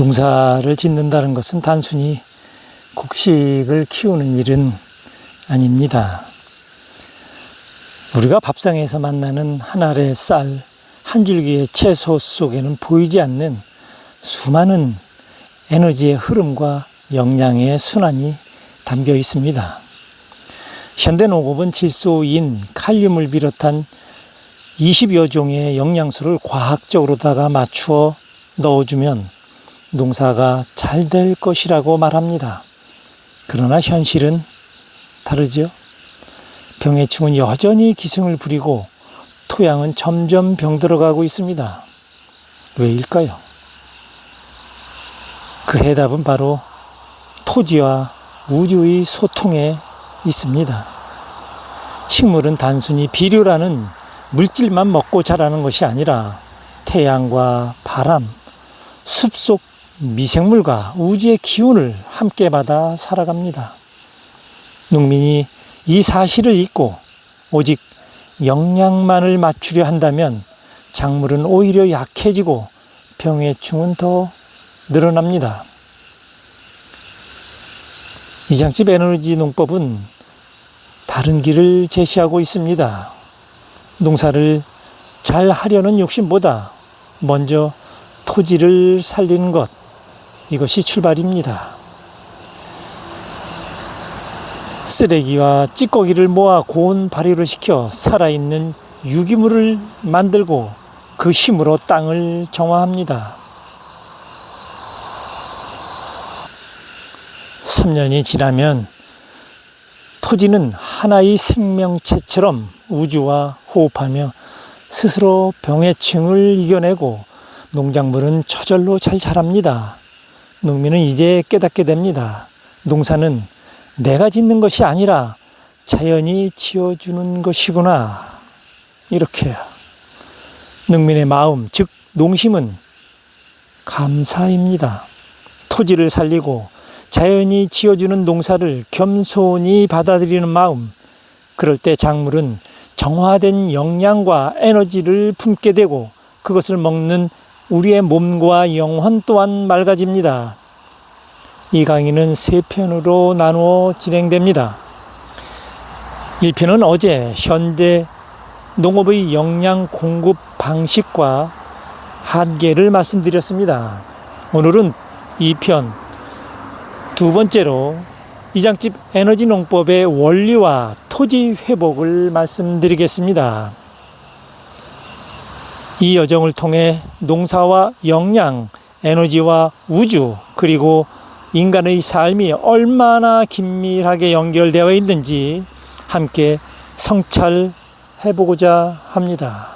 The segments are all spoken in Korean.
농사를 짓는다는 것은 단순히 곡식을 키우는 일은 아닙니다. 우리가 밥상에서 만나는 한 알의 쌀, 한 줄기의 채소 속에는 보이지 않는 수많은 에너지의 흐름과 영양의 순환이 담겨 있습니다. 현대 농업은 질소인 칼륨을 비롯한 20여 종의 영양소를 과학적으로다가 맞추어 넣어주면 농사가 잘 될 것이라고 말합니다. 그러나 현실은 다르죠. 병해충은 여전히 기승을 부리고 토양은 점점 병들어가고 있습니다. 왜일까요? 그 해답은 바로 토지와 우주의 소통에 있습니다. 식물은 단순히 비료라는 물질만 먹고 자라는 것이 아니라 태양과 바람, 숲속 미생물과 우주의 기운을 함께 받아 살아갑니다. 농민이 이 사실을 잊고 오직 영양만을 맞추려 한다면 작물은 오히려 약해지고 병해충은 더 늘어납니다. 이장집 에너지 농법은 다른 길을 제시하고 있습니다. 농사를 잘 하려는 욕심보다 먼저 토지를 살리는 것, 이것이 출발입니다. 쓰레기와 찌꺼기를 모아 고운 발효를 시켜 살아있는 유기물을 만들고 그 힘으로 땅을 정화합니다. 3년이 지나면 토지는 하나의 생명체처럼 우주와 호흡하며 스스로 병해충을 이겨내고 농작물은 저절로 잘 자랍니다. 농민은 이제 깨닫게 됩니다. 농사는 내가 짓는 것이 아니라 자연이 지어주는 것이구나. 이렇게. 농민의 마음, 즉, 농심은 감사입니다. 토지를 살리고 자연이 지어주는 농사를 겸손히 받아들이는 마음. 그럴 때 작물은 정화된 영양과 에너지를 품게 되고 그것을 먹는 우리의 몸과 영혼 또한 맑아집니다. 이 강의는 세 편으로 나누어 진행됩니다. 1편은 어제 현대 농업의 영양 공급 방식과 한계를 말씀드렸습니다. 오늘은 2편 두 번째로 이장집 에너지 농법의 원리와 토지 회복을 말씀드리겠습니다. 이 여정을 통해 농사와 영양, 에너지와 우주, 그리고 인간의 삶이 얼마나 긴밀하게 연결되어 있는지 함께 성찰해 보고자 합니다.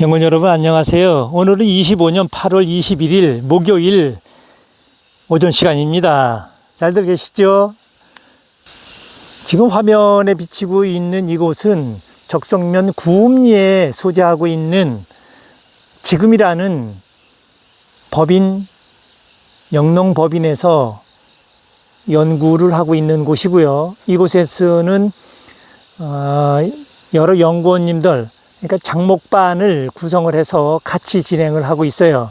영혼 여러분 안녕하세요. 오늘은 25년 8월 21일 목요일 오전 시간입니다. 잘들 계시죠? 지금 화면에 비치고 있는 이곳은 적성면 구음리에 소재하고 있는 지금이라는 법인 영농 법인에서 연구를 하고 있는 곳이고요. 이곳에서는 어, 여러 연구원님들 그러니까 장목반을 구성을 해서 같이 진행을 하고 있어요.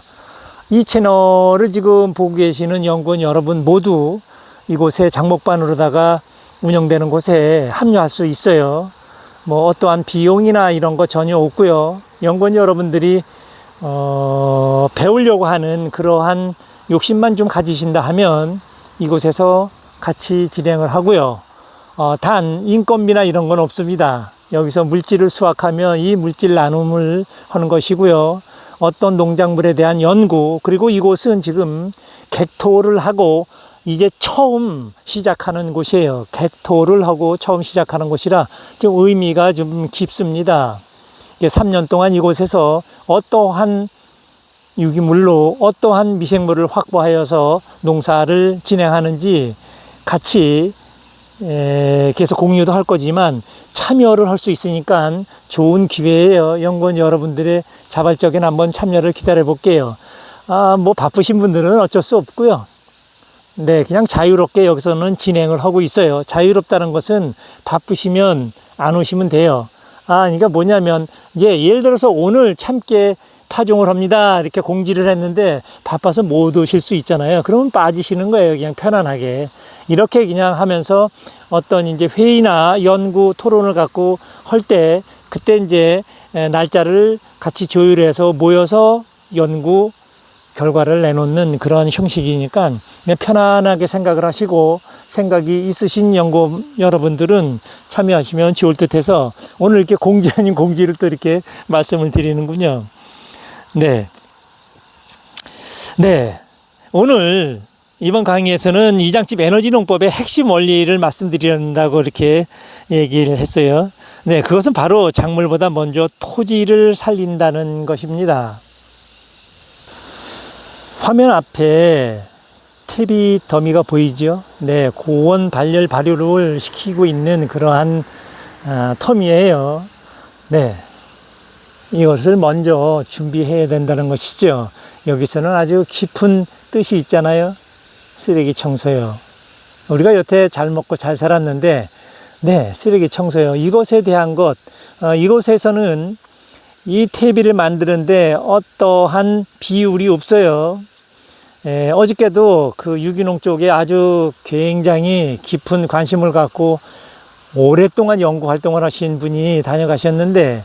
이 채널을 지금 보고 계시는 연구원 여러분 모두 이곳에 장목반으로다가 운영되는 곳에 합류할 수 있어요. 뭐 어떠한 비용이나 이런 거 전혀 없고요. 연구원 여러분들이 어, 배우려고 하는 그러한 욕심만 좀 가지신다 하면 이곳에서 같이 진행을 하고요. 어, 단 인건비나 이런 건 없습니다. 여기서 물질을 수확하면 이 물질 나눔을 하는 것이고요. 어떤 농작물에 대한 연구 그리고 이곳은 지금 객토를 하고 이제 처음 시작하는 곳이에요. 객토를 하고 처음 시작하는 곳이라 좀 의미가 좀 깊습니다. 3년 동안 이곳에서 어떠한 유기물로 어떠한 미생물을 확보하여서 농사를 진행하는지 같이 계속 공유도 할 거지만 참여를 할 수 있으니까 좋은 기회예요. 연구원 여러분들의 자발적인 한번 참여를 기다려 볼게요. 아, 뭐 바쁘신 분들은 어쩔 수 없고요. 네, 그냥 자유롭게 여기서는 진행을 하고 있어요. 자유롭다는 것은 바쁘시면 안 오시면 돼요. 아, 그러니까 뭐냐면, 예, 예를 들어서 오늘 참깨 파종을 합니다. 이렇게 공지를 했는데 바빠서 못 오실 수 있잖아요. 그러면 빠지시는 거예요. 그냥 편안하게. 이렇게 그냥 하면서 어떤 이제 회의나 연구 토론을 갖고 할 때 그때 이제 에, 날짜를 같이 조율해서 모여서 연구 결과를 내놓는 그런 형식이니까 편안하게 생각을 하시고 생각이 있으신 연구 여러분들은 참여하시면 좋을 듯 해서 오늘 이렇게 공지 아닌 공지를 또 이렇게 말씀을 드리는군요. 네. 네. 오늘 이번 강의에서는 이장집 에너지 농법의 핵심 원리를 말씀드린다고 이렇게 얘기를 했어요. 네. 그것은 바로 작물보다 먼저 토지를 살린다는 것입니다. 화면 앞에 탭이 더미가 보이죠? 네, 고온 발열 발효를 시키고 있는 그러한 아, 텀이에요. 네, 이것을 먼저 준비해야 된다는 것이죠. 여기서는 아주 깊은 뜻이 있잖아요. 쓰레기 청소요. 우리가 여태 잘 먹고 잘 살았는데, 네, 쓰레기 청소요. 이것에 대한 것, 어, 이곳에서는 이 퇴비를 만드는데 어떠한 비율이 없어요. 예, 어저께도 그 유기농 쪽에 아주 굉장히 깊은 관심을 갖고 오랫동안 연구 활동을 하신 분이 다녀가셨는데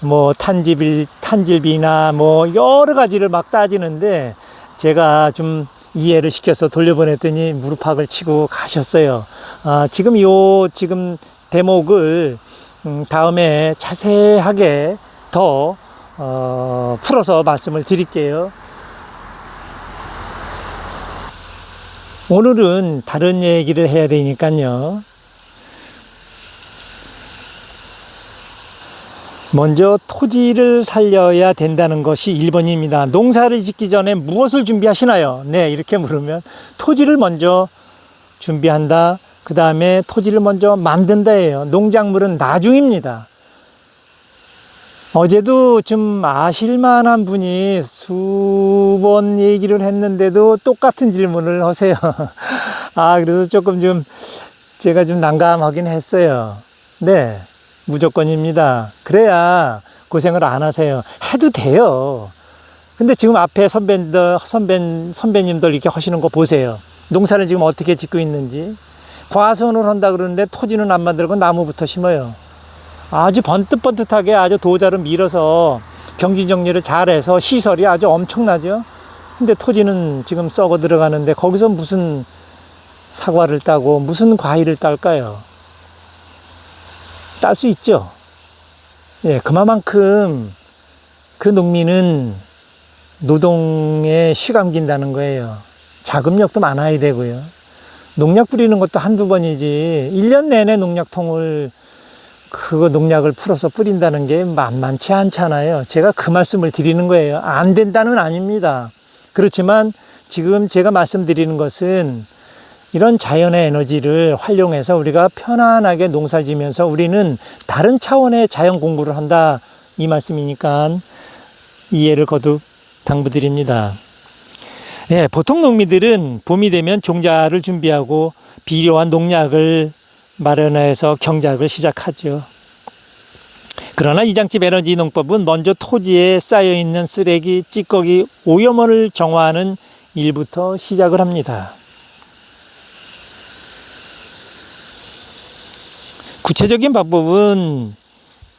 뭐 탄지빌, 탄질비나 뭐 여러 가지를 막 따지는데 제가 좀 이해를 시켜서 돌려보냈더니 무릎팍을 치고 가셨어요. 아, 지금 요 지금 대목을 음, 다음에 자세하게 더 어, 풀어서 말씀을 드릴게요. 오늘은 다른 얘기를 해야 되니까요. 먼저 토지를 살려야 된다는 것이 1번입니다. 농사를 짓기 전에 무엇을 준비하시나요? 네, 이렇게 물으면 토지를 먼저 준비한다. 그 다음에 토지를 먼저 만든다예요. 농작물은 나중입니다. 어제도 좀 아실만한 분이 수번 얘기를 했는데도 똑같은 질문을 하세요. 아, 그래서 조금 좀 제가 좀 난감하긴 했어요. 네, 무조건입니다. 그래야 고생을 안 하세요. 해도 돼요. 근데 지금 앞에 선배들, 선배, 선배님들 이렇게 하시는 거 보세요. 농사를 지금 어떻게 짓고 있는지. 과수원을 한다 그러는데 토지는 안 만들고 나무부터 심어요. 아주 번뜩번뜩하게 아주 도자를 밀어서 경지 정리를 잘해서 시설이 아주 엄청나죠. 근데 토지는 지금 썩어 들어가는데 거기서 무슨 사과를 따고 무슨 과일을 딸까요? 딸 수 있죠. 예, 그만큼 그 농민은 노동에 쉬감긴다는 거예요. 자금력도 많아야 되고요. 농약 뿌리는 것도 한두 번이지, 1년 내내 농약통을 그거 농약을 풀어서 뿌린다는 게 만만치 않잖아요. 제가 그 말씀을 드리는 거예요. 안 된다는 아닙니다. 그렇지만 지금 제가 말씀드리는 것은 이런 자연의 에너지를 활용해서 우리가 편안하게 농사 지면서 우리는 다른 차원의 자연 공부를 한다. 이 말씀이니까 이해를 거듭 당부드립니다. 예, 보통 농민들은 봄이 되면 종자를 준비하고 비료와 농약을 마련해서 경작을 시작하죠. 그러나 이장집 에너지 농법은 먼저 토지에 쌓여 있는 쓰레기, 찌꺼기, 오염원을 정화하는 일부터 시작을 합니다. 구체적인 방법은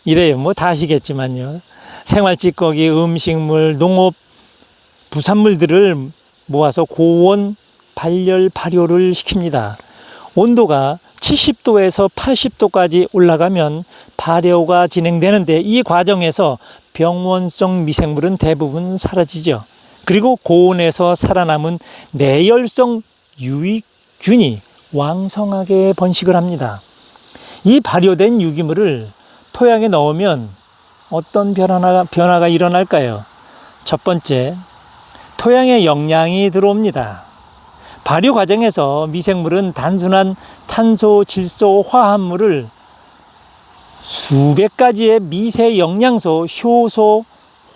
이래요. 뭐 다 아시겠지만요. 생활 찌꺼기, 음식물, 농업 부산물들을 모아서 고온 발열 발효를 시킵니다. 온도가 70도에서 80도까지 올라가면 발효가 진행되는데 이 과정에서 병원성 미생물은 대부분 사라지죠. 그리고 고온에서 살아남은 내열성 유익균이 왕성하게 번식을 합니다. 이 발효된 유기물을 토양에 넣으면 어떤 변화가, 변화가 일어날까요? 첫 번째, 토양에 영양이 들어옵니다. 발효 과정에서 미생물은 단순한 탄소, 질소, 화합물을 수백 가지의 미세 영양소, 효소,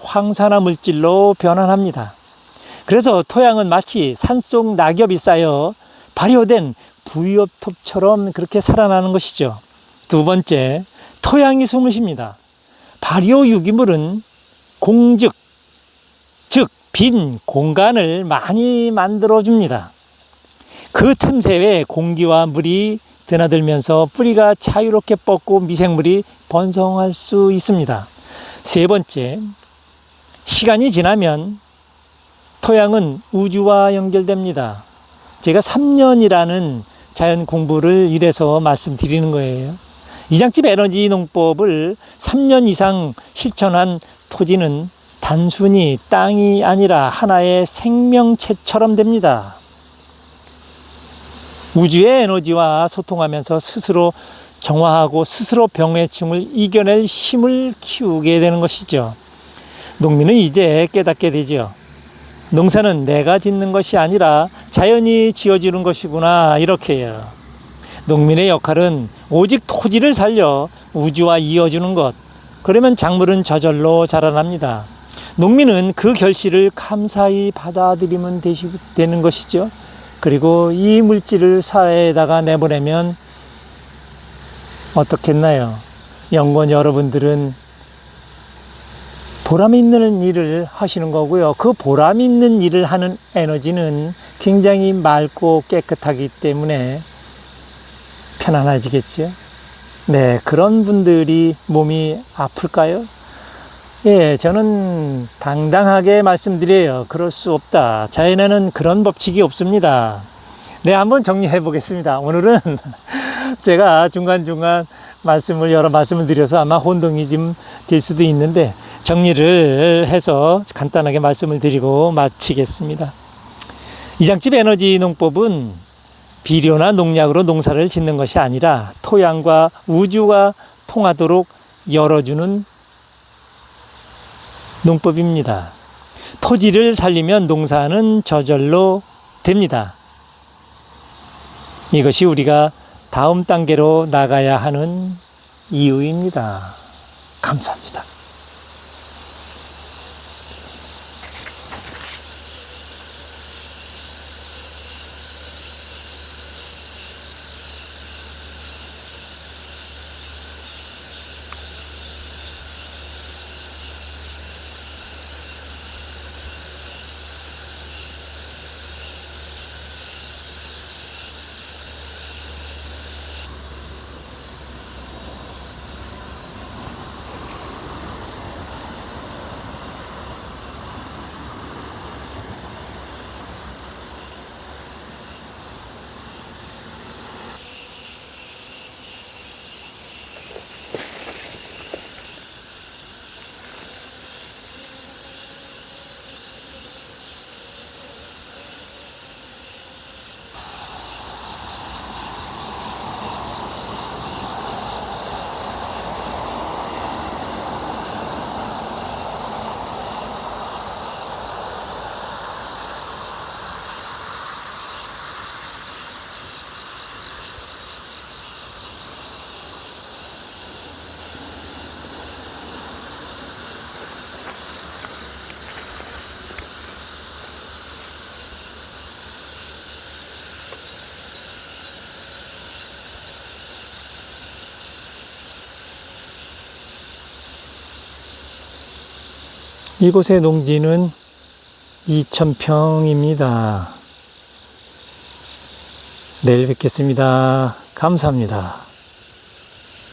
황산화 물질로 변환합니다. 그래서 토양은 마치 산속 낙엽이 쌓여 발효된 부엽톱처럼 그렇게 살아나는 것이죠. 두 번째, 토양이 숨을 쉽니다. 발효 유기물은 공즉 즉, 빈 공간을 많이 만들어줍니다. 그 틈새에 공기와 물이 드나들면서 뿌리가 자유롭게 뻗고 미생물이 번성할 수 있습니다. 세 번째, 시간이 지나면 토양은 우주와 연결됩니다. 제가 3년이라는 자연 공부를 이래서 말씀드리는 거예요. 이장집 에너지 농법을 3년 이상 실천한 토지는 단순히 땅이 아니라 하나의 생명체처럼 됩니다. 우주의 에너지와 소통하면서 스스로 정화하고 스스로 병해충을 이겨낼 힘을 키우게 되는 것이죠. 농민은 이제 깨닫게 되죠. 농사는 내가 짓는 것이 아니라 자연이 지어주는 것이구나 이렇게요. 농민의 역할은 오직 토지를 살려 우주와 이어주는 것. 그러면 작물은 저절로 자라납니다. 농민은 그 결실을 감사히 받아들이면 되시- 되는 것이죠. 그리고 이 물질을 사회에다가 내보내면 어떻겠나요? 연구원 여러분들은 보람 있는 일을 하시는 거고요. 그 보람 있는 일을 하는 에너지는 굉장히 맑고 깨끗하기 때문에 편안해지겠죠. 네, 그런 분들이 몸이 아플까요? 예, 저는 당당하게 말씀드려요. 그럴 수 없다. 자연에는 그런 법칙이 없습니다. 네, 한번 정리해 보겠습니다. 오늘은 제가 중간중간 말씀을, 여러 말씀을 드려서 아마 혼동이 좀 될 수도 있는데 정리를 해서 간단하게 말씀을 드리고 마치겠습니다. 이장집 에너지 농법은 비료나 농약으로 농사를 짓는 것이 아니라 토양과 우주가 통하도록 열어주는 농법입니다. 토지를 살리면 농사는 저절로 됩니다. 이것이 우리가 다음 단계로 나가야 하는 이유입니다. 감사합니다. 이곳의 농지는 2,000평입니다. 내일 뵙겠습니다. 감사합니다.